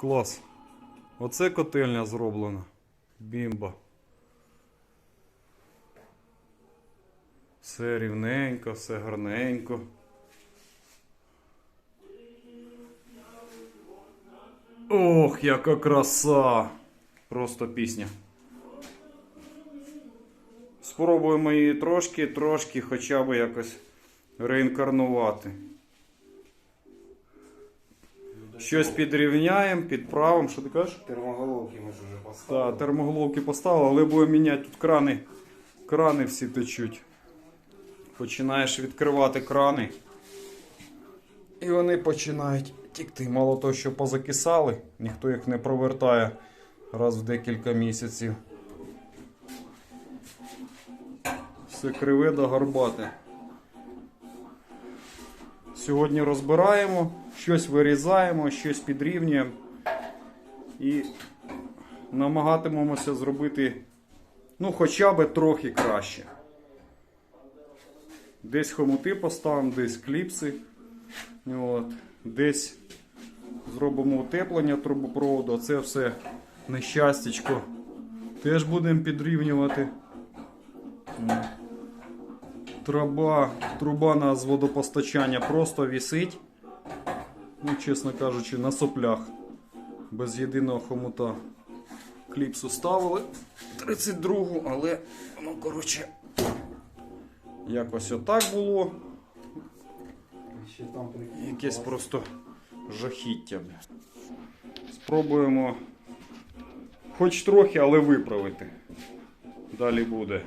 Клас. Оце котельня зроблена. Бімба. Все рівненько, все гарненько. Ох, яка краса! Просто пісня. Спробуємо її трошки, трошки хоча б якось реінкарнувати. Щось підрівняємо, підправимо. Що ти кажеш? Термоголовки ми ж уже поставили. Так, термоголовки поставили, але будемо міняти тут крани. Крани всі течуть. Починаєш відкривати крани. І вони починають тікти. Мало того, що позакисали, ніхто їх не провертає раз в декілька місяців. Все криве да горбате. Сьогодні розбираємо, щось вирізаємо, щось підрівнюємо. І намагатимемося зробити ну, хоча б трохи краще. Десь хомути поставимо, десь кліпси. От. Десь зробимо утеплення трубопроводу, це все нещастячко. Теж будемо підрівнювати. Труба, труба на з водопостачання просто вісить. Ну, чесно кажучи, на соплях. Без єдиного хомута. Кліпсу ставили 32-гу, але ну, коротше, якось отак було. Якесь просто жахіття. Спробуємо хоч трохи, але виправити. Далі буде.